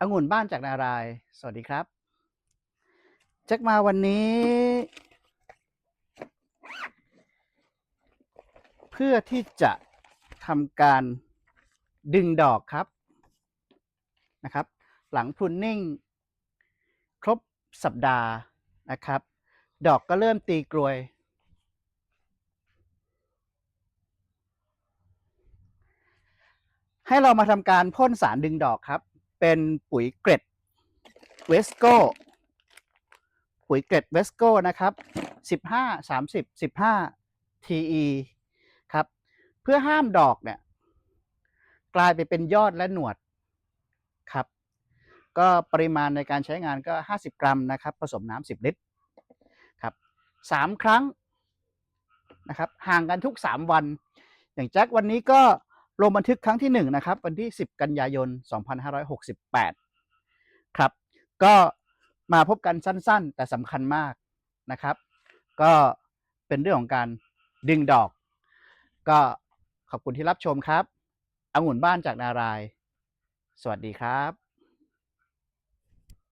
องุ่นบ้านจากนาราย สวัสดีครับ แจ็คมาวันนี้ เพื่อที่จะทำการดึงดอกครับนะครับ หลังพรุนนิ่ง ครบสัปดาห์นะครับ ดอกก็เริ่มตีกรวย ให้เรามาทำการพ่นสารดึงดอกครับ เป็นปุ๋ยเกร็ดเวสโก้ปุ๋ยเกร็ดเวสโก้นะครับ 15 30 15 TE ครับ เพื่อห้ามดอกเนี่ย กลายไปเป็นยอดและหนวดครับ ก็ปริมาณในการใช้งานก็ 50 กรัมนะครับ ผสมน้ำ10 ลิตรครับสามครั้งนะครับ ห่างกันทุก 3 วัน อย่างแจ็ควันนี้ก็ ลงบันทึกครั้งที่1นะครับวันที่ 10 กันยายน 2568 ครับ ก็มาพบกันสั้นๆ แต่สำคัญมากนะครับ ก็เป็นเรื่องของการดึงดอก ก็ขอบคุณที่รับชมครับ องุ่นบ้านจากนาราย สวัสดีครับ